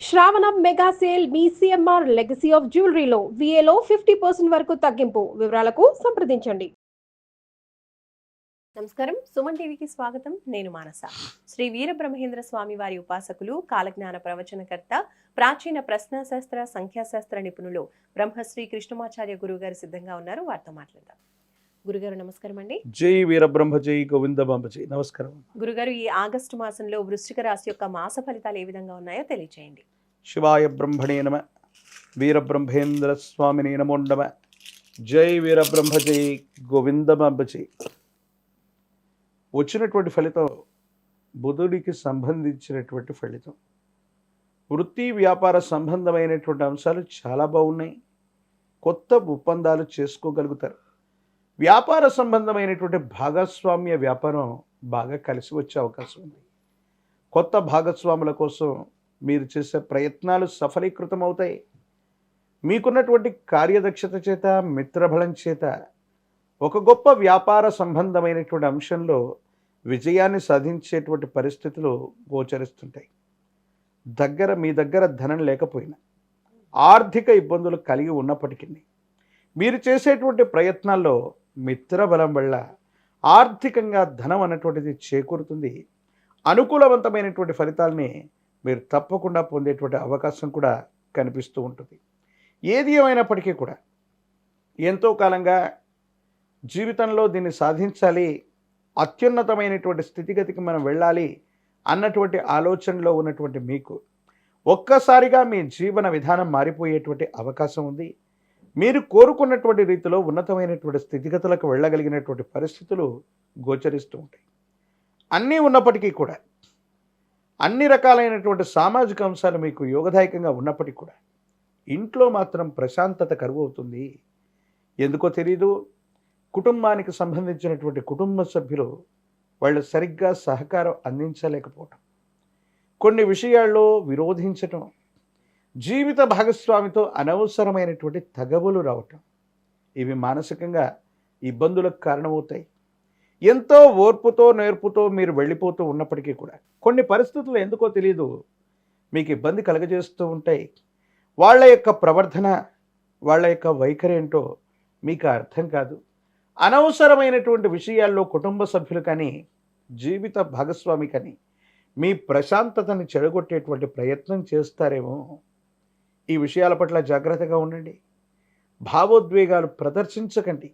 శ్రావణ mega sale మీ CMR legacy of జ్యువెలరీలో విఏలో ఫిఫ్టీ పర్సెంట్ వరకు తగ్గింపు. వివరాలకు సంప్రదించండి. నమస్కారం. సుమన్ టీవీకి స్వాగతం. నేను మానస. శ్రీ వీరబ్రహ్మేంద్ర స్వామి వారి ఉపాసకులు కాలజ్ఞాన ప్రవచనకర్త ప్రాచీన ప్రశ్నాశాస్త్ర సంఖ్యాశాస్త్ర నిపుణులు బ్రహ్మశ్రీ కృష్ణమాచార్య గురువు గారు సిద్ధంగా ఉన్నారు. వారితో మాట్లాడదాం. గురుగారు నమస్కారం అండి. జై వీరబ్రహ్మ జై గోవిందబాంబ జై. నమస్కారం. గురుగారు ఈ ఆగస్టు మాసంలో వృశ్చిక రాశి యొక్క మాస ఫలితాలు ఏ విధంగా ఉన్నాయో తెలియజేయండి శివాయ బ్రహ్మణే నమ వీరబ్రహ్మేంద్ర స్వామిని నమో నమ జై వీరబ్రహ్మ జై గోవిందబాంబ జై. వచ్చినటువంటి ఫలితం బుధుడికి సంబంధించినటువంటి ఫలితం. వృత్తి వ్యాపార సంబంధమైనటువంటి అంశాలు చాలా బాగున్నాయి. కొత్త ఒప్పందాలు చేసుకోగలుగుతారు. వ్యాపార సంబంధమైనటువంటి భాగస్వామ్య వ్యాపారం బాగా కలిసి వచ్చే అవకాశం ఉంది. కొత్త భాగస్వాముల కోసం మీరు చేసే ప్రయత్నాలు సఫలీకృతం అవుతాయి మీకున్నటువంటి కార్యదక్షత చేత మిత్రబలం చేత ఒక గొప్ప వ్యాపార సంబంధమైనటువంటి అంశంలో విజయాన్ని సాధించేటువంటి పరిస్థితులు గోచరిస్తుంటాయి. దగ్గర మీ దగ్గర ధనం లేకపోయినా ఆర్థిక ఇబ్బందులు కలిగి ఉన్నప్పటికీ మీరు చేసేటువంటి ప్రయత్నాల్లో మిత్రబలం వల్ల ఆర్థికంగా ధనం అన్నటువంటిది చేకూరుతుంది. అనుకూలవంతమైనటువంటి ఫలితాల్ని మీరు తప్పకుండా పొందేటువంటి అవకాశం కూడా కనిపిస్తూ ఉంటుంది. ఏది ఏమైనప్పటికీ కూడా ఎంతో కాలంగా జీవితంలో దీన్ని సాధించాలి అత్యున్నతమైనటువంటి స్థితిగతికి మనం వెళ్ళాలి అన్నటువంటి ఆలోచనలో ఉన్నటువంటి మీకు ఒక్కసారిగా మీ జీవన విధానం మారిపోయేటువంటి అవకాశం ఉంది. మీరు కోరుకున్నటువంటి రీతిలో ఉన్నతమైనటువంటి స్థితిగతులకు వెళ్ళగలిగినటువంటి పరిస్థితులు గోచరిస్తూ ఉంటాయి. అన్నీ ఉన్నప్పటికీ కూడా అన్ని రకాలైనటువంటి సామాజిక అంశాలు మీకు యోగదాయకంగా ఉన్నప్పటికీ కూడా ఇంట్లో మాత్రం ప్రశాంతత కరువు అవుతుంది ఎందుకో తెలీదు కుటుంబానికి సంబంధించినటువంటి కుటుంబ సభ్యులు వాళ్ళు సరిగ్గా సహకారం అందించలేకపోవటం. కొన్ని విషయాల్లో విరోధించటం జీవిత భాగస్వామితో అనవసరమైనటువంటి తగవులు రావటం. ఇవి మానసికంగా ఇబ్బందులకు కారణమవుతాయి. ఎంతో ఓర్పుతో నేర్పుతో మీరు వెళ్ళిపోతూ ఉన్నప్పటికీ కూడా కొన్ని పరిస్థితులు ఎందుకో తెలియదు మీకు ఇబ్బంది కలగజేస్తూ ఉంటాయి. వాళ్ళ యొక్క ప్రవర్ధన వాళ్ళ యొక్క వైఖరి ఏంటో మీకు అర్థం కాదు. అనవసరమైనటువంటి విషయాల్లో కుటుంబ సభ్యులు కానీ జీవిత భాగస్వామి కానీ మీ ప్రశాంతతని చెడగొట్టేటువంటి ప్రయత్నం చేస్తారేమో. ఈ విషయాల పట్ల జాగ్రత్తగా ఉండండి. భావోద్వేగాలు ప్రదర్శించకండి.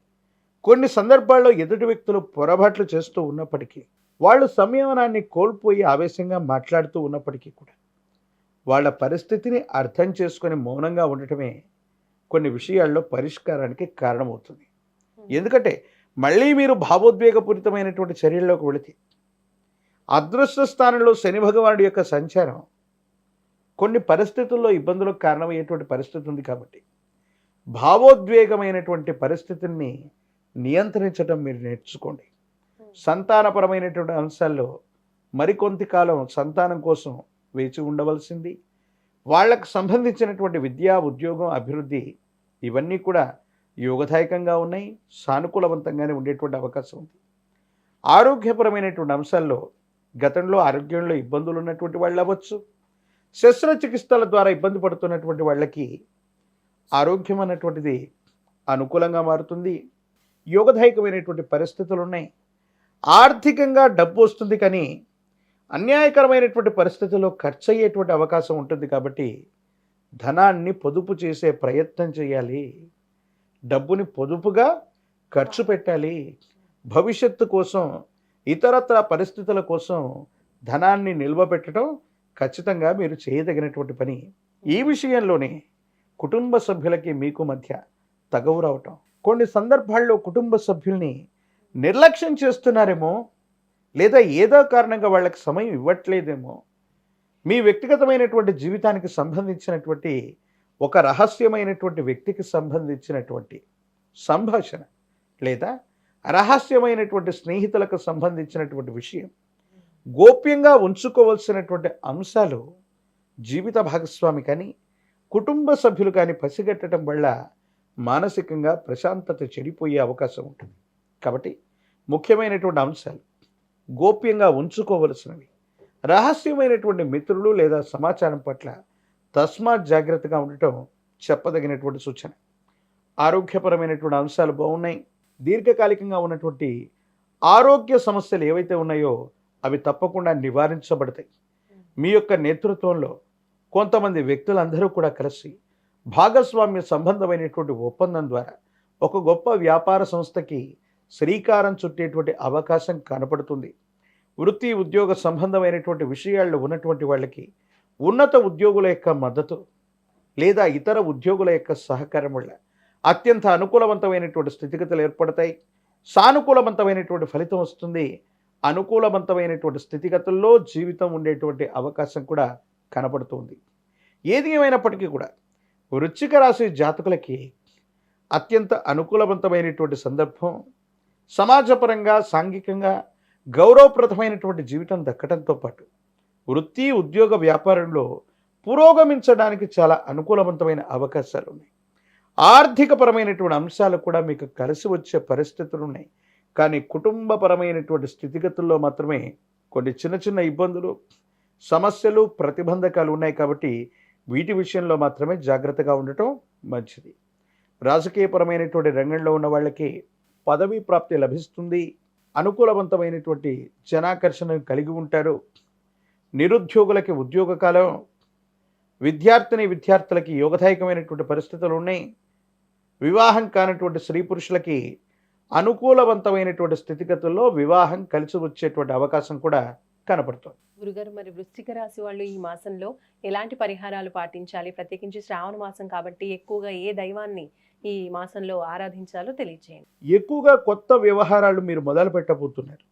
కొన్ని సందర్భాల్లో ఎదుటి వ్యక్తులు పొరపాట్లు చేస్తూ ఉన్నప్పటికీ వాళ్ళు సంయమనాన్ని కోల్పోయి ఆవేశంగా మాట్లాడుతూ ఉన్నప్పటికీ కూడా వాళ్ళ పరిస్థితిని అర్థం చేసుకొని మౌనంగా ఉండటమే కొన్ని విషయాల్లో పరిష్కారానికి కారణమవుతుంది. ఎందుకంటే మళ్ళీ మీరు భావోద్వేగపూరితమైనటువంటి చర్యల్లోకి వెళితే అదృష్ట స్థానంలో శని భగవానుడి యొక్క సంచారం కొన్ని పరిస్థితుల్లో ఇబ్బందులకు కారణమయ్యేటువంటి పరిస్థితి ఉంది కాబట్టి భావోద్వేగమైనటువంటి పరిస్థితిని నియంత్రించడం మీరు నేర్చుకోండి. సంతానపరమైనటువంటి అంశాల్లో మరికొంతకాలం సంతానం కోసం వేచి ఉండవలసింది. వాళ్ళకు సంబంధించినటువంటి విద్యా ఉద్యోగం అభివృద్ధి ఇవన్నీ కూడా యోగదాయకంగా ఉన్నాయి. సానుకూలవంతంగానే ఉండేటువంటి అవకాశం ఉంది. ఆరోగ్యపరమైనటువంటి అంశాల్లో గతంలో ఆరోగ్యంలో ఇబ్బందులు ఉన్నటువంటి వాళ్ళు అవ్వచ్చు శస్త్రచికిత్సల ద్వారా ఇబ్బంది పడుతున్నటువంటి వాళ్ళకి ఆరోగ్యం అన్నటువంటిది అనుకూలంగా మారుతుంది. యోగదాయకమైనటువంటి పరిస్థితులు ఉన్నాయి ఆర్థికంగా డబ్బు వస్తుంది కానీ అన్యాయకరమైనటువంటి పరిస్థితుల్లో ఖర్చు అయ్యేటువంటి అవకాశం ఉంటుంది కాబట్టి ధనాన్ని పొదుపు చేసే ప్రయత్నం చేయాలి. డబ్బుని పొదుపుగా ఖర్చు పెట్టాలి. భవిష్యత్తు కోసం ఇతరత్ర పరిస్థితుల కోసం ధనాన్ని నిల్వ పెట్టడం ఖచ్చితంగా మీరు చేయదగినటువంటి పని. ఈ విషయంలోనే కుటుంబ సభ్యులకి మీకు మధ్య తగవు రావటం. కొన్ని సందర్భాల్లో కుటుంబ సభ్యుల్ని నిర్లక్ష్యం చేస్తున్నారేమో లేదా ఏదో కారణంగా వాళ్ళకి సమయం ఇవ్వట్లేదేమో మీ వ్యక్తిగతమైనటువంటి జీవితానికి సంబంధించినటువంటి ఒక రహస్యమైనటువంటి వ్యక్తికి సంబంధించినటువంటి సంభాషణ లేదా రహస్యమైనటువంటి స్నేహితులకు సంబంధించినటువంటి విషయం. గోప్యంగా ఉంచుకోవలసినటువంటి అంశాలు జీవిత భాగస్వామి కానీ కుటుంబ సభ్యులు కానీ పసిగట్టడం వల్ల మానసికంగా ప్రశాంతత చెడిపోయే అవకాశం ఉంటుంది. కాబట్టి ముఖ్యమైనటువంటి అంశాలు గోప్యంగా ఉంచుకోవలసినవి. రహస్యమైనటువంటి మిత్రులు లేదా సమాచారం పట్ల తస్మాత్ జాగ్రత్తగా ఉండటం చెప్పదగినటువంటి సూచన. ఆరోగ్యపరమైనటువంటి అంశాలు బాగున్నాయి. దీర్ఘకాలికంగా ఉన్నటువంటి ఆరోగ్య సమస్యలు ఏవైతే ఉన్నాయో అవి తప్పకుండా నివారించబడతాయి. మీ యొక్క నేతృత్వంలో కొంతమంది వ్యక్తులందరూ కూడా కలిసి భాగస్వామ్య సంబంధమైనటువంటి ఒప్పందం ద్వారా ఒక గొప్ప వ్యాపార సంస్థకి శ్రీకారం చుట్టేటువంటి అవకాశం కనపడుతుంది. వృత్తి ఉద్యోగ సంబంధమైనటువంటి విషయాల్లో ఉన్నటువంటి వాళ్ళకి ఉన్నత ఉద్యోగుల యొక్క మద్దతు లేదా ఇతర ఉద్యోగుల యొక్క సహకారం వల్ల అత్యంత అనుకూలవంతమైనటువంటి స్థితిగతులు ఏర్పడతాయి. సానుకూలవంతమైనటువంటి ఫలితం వస్తుంది. అనుకూలవంతమైనటువంటి స్థితిగతుల్లో జీవితం ఉండేటువంటి అవకాశం కూడా కనపడుతుంది ఏది ఏమైనప్పటికీ కూడా వృచ్చిక రాశి జాతకులకి అత్యంత అనుకూలవంతమైనటువంటి సందర్భం సమాజపరంగా సాంఘికంగా గౌరవప్రదమైనటువంటి జీవితం దక్కడంతో పాటు వృత్తి ఉద్యోగ వ్యాపారంలో పురోగమించడానికి చాలా అనుకూలవంతమైన అవకాశాలు ఉన్నాయి ఆర్థికపరమైనటువంటి అంశాలు కూడా మీకు కలిసి వచ్చే పరిస్థితులు ఉన్నాయి కానీ కుటుంబపరమైనటువంటి స్థితిగతుల్లో మాత్రమే కొన్ని చిన్న చిన్న ఇబ్బందులు సమస్యలు ప్రతిబంధకాలు ఉన్నాయి కాబట్టి వీటి విషయంలో మాత్రమే జాగ్రత్తగా ఉండటం మంచిది. రాజకీయపరమైనటువంటి రంగంలో ఉన్న వాళ్ళకి పదవీ ప్రాప్తి లభిస్తుంది అనుకూలవంతమైనటువంటి జనాకర్షణ కలిగి ఉంటారు నిరుద్యోగులకి ఉద్యోగ కాలం విద్యార్థిని విద్యార్థులకి యోగదాయకమైనటువంటి పరిస్థితులు ఉన్నాయి వివాహం కానటువంటి స్త్రీ పురుషులకి అనుకూలవంతమైనటువంటి స్థితిగతుల్లో వివాహం కలిసి వచ్చేటువంటి అవకాశం కూడా కనపడుతుంది. గురుగారు మరి వృశ్చిక రాశి వాళ్ళు ఈ మాసంలో ఎలాంటి పరిహారాలు పాటించాలి? ప్రత్యేకించి శ్రావణ మాసం కాబట్టి ఎక్కువగా ఏ దైవాన్ని ఈ మాసంలో ఆరాధించాలో తెలియజేయండి ఎక్కువగా కొత్త వ్యవహారాలు మీరు మొదలు పెట్టబోతున్నారు.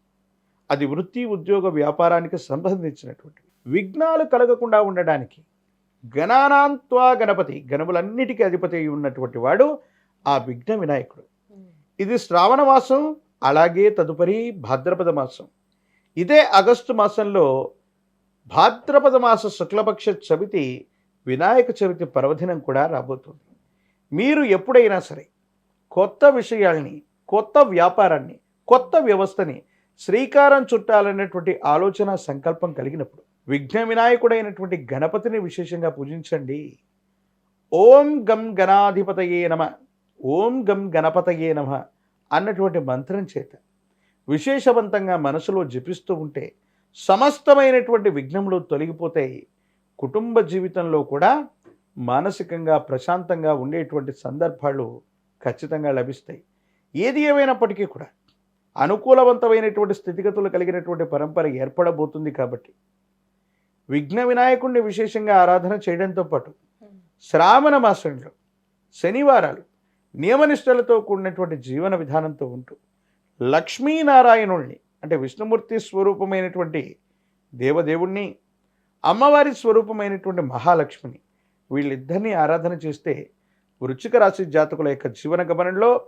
అది వృత్తి ఉద్యోగ వ్యాపారానికి సంబంధించినటువంటి విఘ్నాలు కలగకుండా ఉండడానికి గణానాంత్వా గణపతి గణములన్నిటికీ అధిపతి ఉన్నటువంటి వాడు ఆ విఘ్న వినాయకుడు. ఇది శ్రావణ మాసం అలాగే తదుపరి భాద్రపద మాసం. ఇదే ఆగస్టు మాసంలో భాద్రపద మాస శుక్లపక్ష చవితి వినాయక చవితి పర్వదినం కూడా రాబోతుంది. మీరు ఎప్పుడైనా సరే కొత్త విషయాల్ని కొత్త వ్యాపారాన్ని కొత్త వ్యవస్థని శ్రీకారం చుట్టాలనేటువంటి ఆలోచన సంకల్పం కలిగినప్పుడు విఘ్న వినాయకుడైనటువంటి గణపతిని విశేషంగా పూజించండి. ఓం గం గణాధిపతయే నమ. ఓం గం గణపతయే నమ అన్నటువంటి మంత్రం చేత విశేషవంతంగా మనసులో జపిస్తూ ఉంటే సమస్తమైనటువంటి విఘ్నములు తొలగిపోతాయి. కుటుంబ జీవితంలో కూడా మానసికంగా ప్రశాంతంగా ఉండేటువంటి సందర్భాలు ఖచ్చితంగా లభిస్తాయి. ఏది ఏమైనప్పటికీ కూడా అనుకూలవంతమైనటువంటి స్థితిగతులు కలిగినటువంటి పరంపర ఏర్పడబోతుంది కాబట్టి విఘ్న వినాయకుడిని విశేషంగా ఆరాధన చేయడంతో పాటు శ్రావణ మాసంలో శనివారాలు నియమనిష్టలతో కూడినటువంటి జీవన విధానంతో ఉంటూ లక్ష్మీనారాయణుల్ని అంటే విష్ణుమూర్తి స్వరూపమైనటువంటి దేవదేవుణ్ణి అమ్మవారి స్వరూపమైనటువంటి మహాలక్ష్మిని వీళ్ళిద్దరినీ ఆరాధన చేస్తే వృశ్చిక రాశి జాతకుల యొక్క జీవన గమనంలో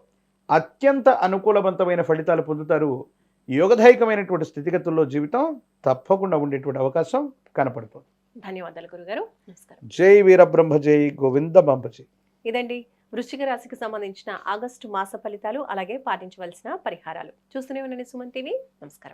అత్యంత అనుకూలవంతమైన ఫలితాలు పొందుతారు. యోగదాయకమైనటువంటి స్థితిగతుల్లో జీవితం తప్పకుండా ఉండేటువంటి అవకాశం కనపడుతుంది. ధన్యవాదాలు గురుగారు. నమస్కారం. జై వీరబ్రహ్మ జై గోవింద జై ఇదండి వృశ్చిక రాశికి సంబంధించిన ఆగస్టు మాస ఫలితాలు అలాగే పాటించవలసిన పరిహారాలు. చూస్తూనే ఉండండి సుమన్ టీవీ. నమస్కారం.